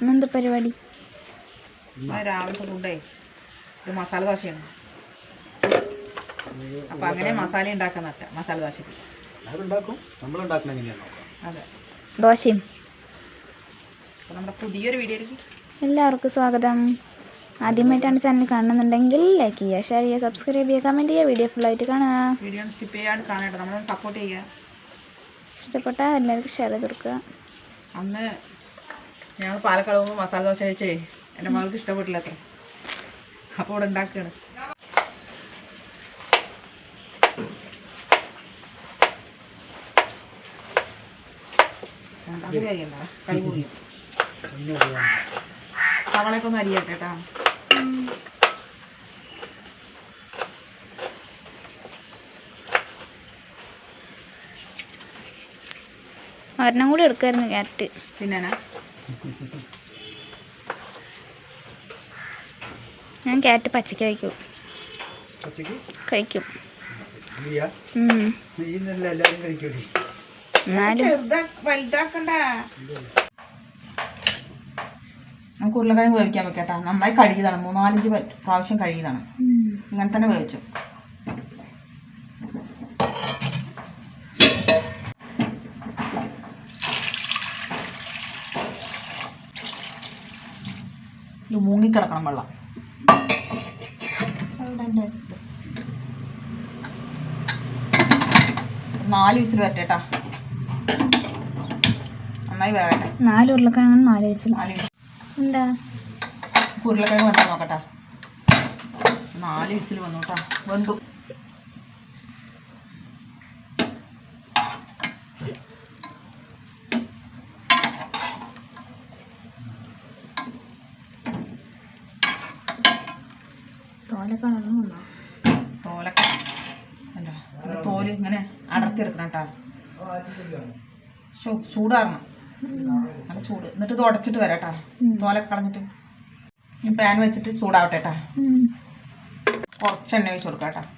ഇന്നെന്താ പരിപാടി? രാവിലത്തെ ഫുഡേ. ഒരു മസാല ദോശയാണ്. അപ്പൊ അങ്ങനെ മസാല ഉണ്ടാക്കാൻ നട്ട മസാല ദോശക്ക്. അതെ. ദോശയും. അപ്പൊ നമ്മുടെ പുതിയൊരു വീഡിയോയിലേക്ക് എല്ലാവർക്കും സ്വാഗതം. ആദ്യമായിട്ടാണ് ചാനൽ കാണുന്നുണ്ടെങ്കിൽ ലൈക്ക് ചെയ്യുക ഷെയർ ചെയ്യുക സബ്സ്ക്രൈബ് ചെയ്യുക കമന്റ് ചെയ്യുക വീഡിയോ ഫുള്ളായിട്ട് കാണുക. വീഡിയോ സ്കിപ്പ് ചെയ്യാണ്ട് നമ്മളൊന്ന് സപ്പോർട്ട് ചെയ്യുക. ഇഷ്ടപ്പെട്ടാൽ എല്ലാവർക്കും ഷെയർ ചെയ്ത് കൊടുക്കുക. അന്ന് ഞങ്ങൾ പാലക്കാട് പോകുമ്പോൾ മസാല ദോശ കഴിച്ചേ. എന്റെ മകൾക്ക് ഇഷ്ടപ്പെട്ടില്ല അത്ര. അപ്പോൾ ഇവിടെ ഉണ്ടാക്കുകയാണ് തവളയൊക്കെ ഒന്ന് അരിയാം കേട്ടാ. ഒരെണ്ണം കൂടി എടുക്കായിരുന്നു ക്യാരറ്റ്. പിന്നെ ഞാൻ കാറ്റ് പച്ചയ്ക്ക് കഴിക്കും. പച്ചക്ക്? കഴിക്കും. നമുക്ക് ഉരുളക്കിഴങ്ങ് വേവിക്കാൻ വെക്കട്ടാ നന്നായി കഴുകിയതാണ്. മൂന്നാലഞ്ച് പ്രാവശ്യം കഴുകിയതാണ്. ഇങ്ങനെ തന്നെ വേവിച്ചു. ഇത് മൂങ്ങിക്കിടക്കണം വെള്ളം. നാല് വിസിൽ വരട്ടെട്ടാ. നന്നായി വേകട്ടെ നാല് ഉരുളക്കിഴങ്ങ് നാല് വിസിൽ. നാല് എന്താ? ഉരുളക്കിഴങ്ങ് വന്ന് നോക്കട്ടെ. നാല് വിസിൽ വന്നു കേട്ടോ. വെന്തു. തോല കളർന്നു വന്നോ തോലക്ക ഇത് തോൽ ഇങ്ങനെ അടർത്തി എടുക്കണം കേട്ടോ. ചൂ- ചൂടാറണം. നല്ല ചൂട്. എന്നിട്ട് ഇത് ഉടച്ചിട്ട് വരാം കേട്ടോ. തോലൊക്കെ കളഞ്ഞിട്ട്. ഈ പാൻ വെച്ചിട്ട് ചൂടാവട്ടെ കേട്ടോ. കുറച്ച് എണ്ണ ഒഴിച്ച് കൊടുക്കാം കേട്ടോ.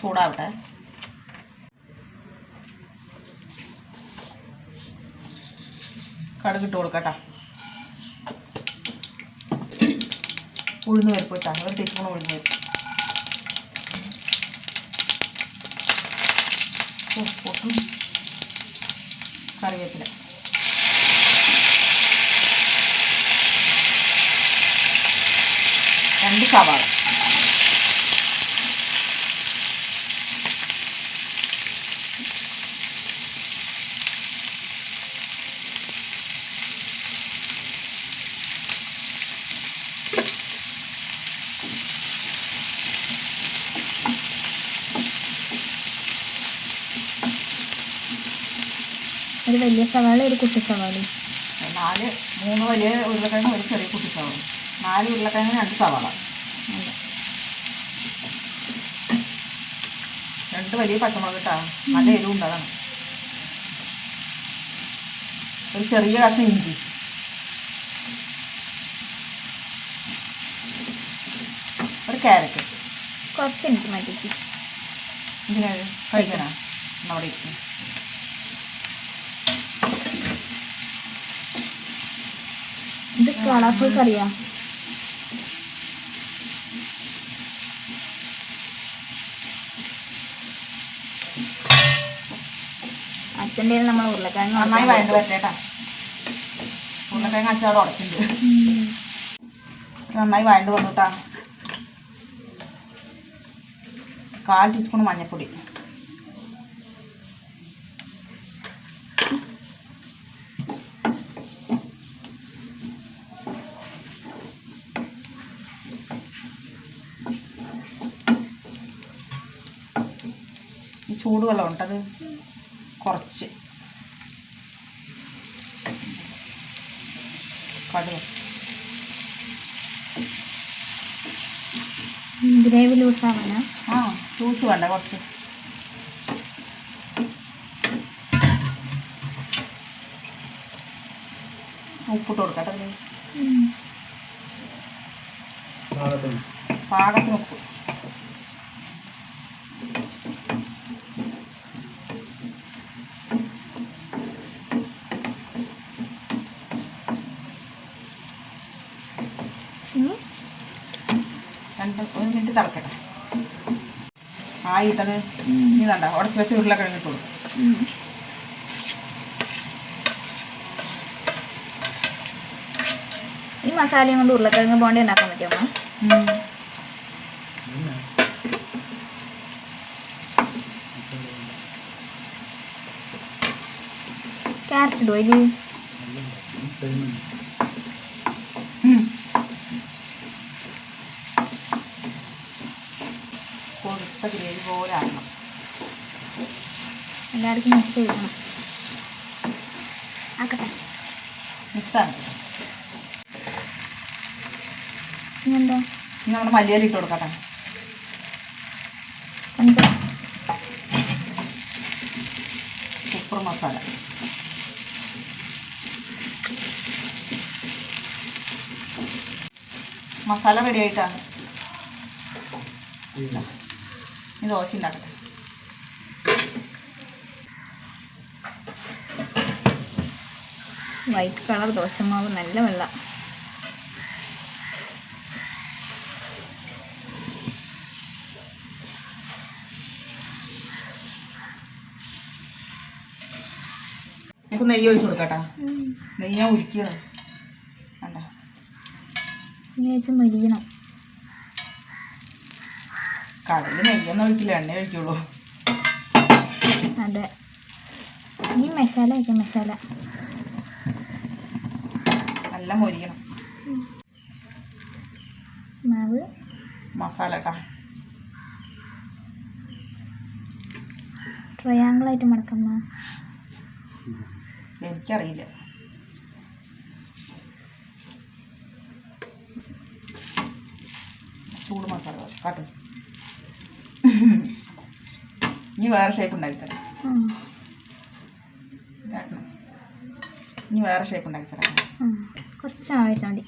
ചൂടാവട്ടെ. കടുകിട്ട് കൊടുക്കാം കേട്ടോ. ഉഴുന്ന് പരിപ്പ് ഇട്ടാണ് ഒരു ടീസ്പൂൺ ഉഴുന്ന് പരിപ്പ്. ഉപ്പും. കറിവേപ്പില. രണ്ട് സവാള. ഒരു വലിയ സവാള ഒരു കുട്ടി സവാളയും. നാല് മൂന്ന് വലിയ ഉരുളക്കിഴങ്ങ് ഒരു ചെറിയ കുട്ടി സവാള. നാല് ഉരുളക്കിഴങ്ങ് രണ്ട് സവാള. രണ്ട് വലിയ പച്ചമുളക് ഇട്ടാ നല്ല എരിവുണ്ട് അതാണ് ഒരു ചെറിയ കഷ്ണം ഇഞ്ചി. ഒരു ക്യാരറ്റ്. കുറച്ച് എനിക്ക് മതി. ഇതിനെ കഴിക്കണ? നമ്മുടെ കളർഫുൾ കറിയാ അച്ഛന്റെ നമ്മൾ ഉരുളക്കിഴങ്ങ് നന്നായി വഴണ്ട് വരട്ടേട്ടാ ഉരുളക്കിഴങ്ങ് അച്ചാട് ഉടക്കുന്നുണ്ട് നന്നായി വഴണ്ട് വന്നുട്ടാ കാൽ ടീസ്പൂൺ മഞ്ഞൾപ്പൊടി. ചൂടുവെള്ളം ഉണ്ടത് കുറച്ച്. കടുവ ഗ്രേവി ലൂസാവണ ആ ലൂസ് വേണ്ട കുറച്ച്. ഉപ്പിട്ട് കൊടുക്കട്ടെ പാകത്തിന് ഉപ്പ് രണ്ട് ഒരു മിനിറ്റ് തിളക്കട്ടെ ആയിട്ടത് ഇട്ടത് തണ്ട ഉടച്ച് വെച്ച ഉരുളക്കിഴങ്ങ് ഇട്ടോളൂ ഈ മസാലയും കൊണ്ട് ഉരുളക്കിഴങ്ങ് ബോണ്ടി ഉണ്ടാക്കാൻ പറ്റുമോ ക്യാരറ്റ് ഇടുമോ ഇതിൽ എല്ലാവർക്കും മിക്സ് ചെയ്യണം. ആക്കട്ടെ. മിക്സാണ് പിന്നെന്താ? ഇനി എന്താ ഇനി നമ്മൾ മല്ലിയില ഇട്ട് കൊടുക്കട്ടെ. സൂപ്പർ മസാല മസാല റെഡി ആയിട്ടാണ്. ഇനി ദോശ ഉണ്ടാക്കട്ടെ. വൈറ്റ് കളർ ദോശമാവ് നല്ല വെള്ള. നമുക്ക് നെയ്യ് ഒഴിച്ചു കൊടുക്കട്ടാ. നെയ്യ് ഞാൻ വേണ്ട മരിയണം കടലിൽ നെയ്യൊന്നും ഒഴിക്കില്ല എണ്ണ ഒഴിക്കുള്ളൂ. അതെ. ഈ മസാല ഒക്കെ മസാല. നല്ല മൊരിയണം മാവ്. മസാല കേട്ടാ ട്രയാങ്കിൾ ആയിട്ട് മടക്കുന്ന എനിക്കറിയില്ല. ചൂട് മസാല ദോശ കാട്ടും. ഇനി വേറെ ഷേപ്പ് ഉണ്ടാക്കി തരാം ഇനി വേറെ ഷേപ്പ് ഉണ്ടാക്കി തരാം കുറച്ച് ആവശ്യം മതി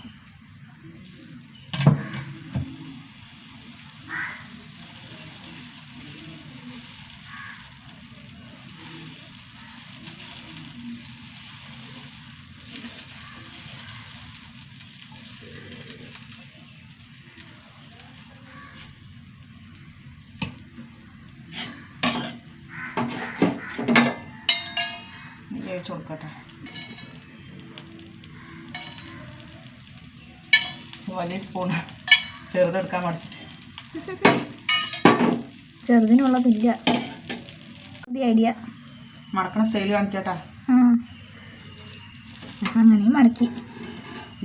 നെയ്യ് വലിയ സ്പൂൺ ചെറുതെടുക്കാൻ മടിച്ചിട്ട് ചെറുതിനുള്ളതില്ല. പുതിയ ഐഡിയ മടക്കണ സ്റ്റൈൽ കാണിക്കട്ടാ. അങ്ങനെ അങ്ങനെയും മടക്കി.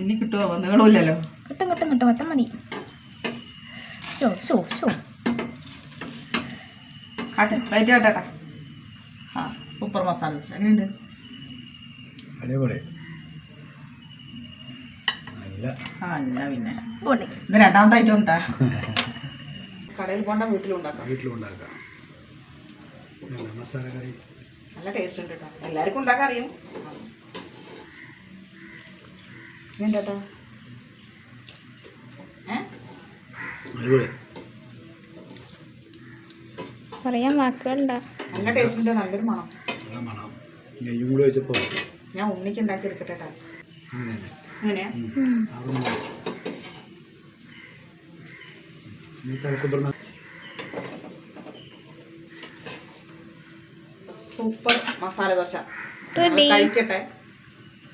ഇനി കിട്ടുമോ നീളമില്ലല്ലോ കിട്ടും കിട്ടും കിട്ടും. അത്ര മതി. ഷോ ഷോ ഷോ കാട്ടെ ലൈറ്റ് കാട്ടാട്ടാ ആ സൂപ്പർ മസാല അങ്ങനെയുണ്ട് എങ്ങനെയുണ്ട്? ആ അല്ല പിന്നെ. പൊളി ഇത് രണ്ടാമത്തെ ഐറ്റം ഉണ്ടാ കടയിൽ പോണ്ട വീട്ടിലുണ്ടാക്കാം. വീട്ടിലുണ്ടാക്കാം. നല്ല മസാല കറി. നല്ല ടേസ്റ്റ് ഉണ്ട് കേട്ടോ. എല്ലാവർക്കും ഉണ്ടാക്കാൻ അറിയും. ഇങ്ങനെയുണ്ടോ ഏ? അടിപൊളി. പറയാൻ വാക്കുകളുണ്ടാ. നല്ല ടേസ്റ്റ് ഉണ്ട് നല്ലൊരു മണം. നല്ല മണം. നെയ്യും കൂടി വെച്ചപ്പോൾ ഞാൻ ഉണ്ണിക്ക് ഉണ്ടാക്കി എടുക്കട്ടെ സൂപ്പർ മസാല ദോശ. കഴിക്കട്ടെ.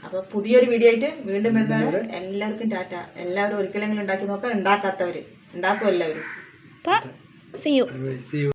അപ്പൊ പുതിയൊരു വീഡിയോ ആയിട്ട് വീണ്ടും വരുന്നവര് എല്ലാവർക്കും ടാറ്റ. എല്ലാവരും ഒരിക്കലെങ്കിലും ഉണ്ടാക്കി നോക്കാം. ഉണ്ടാക്കാത്തവര്. ഉണ്ടാക്കും എല്ലാവരും?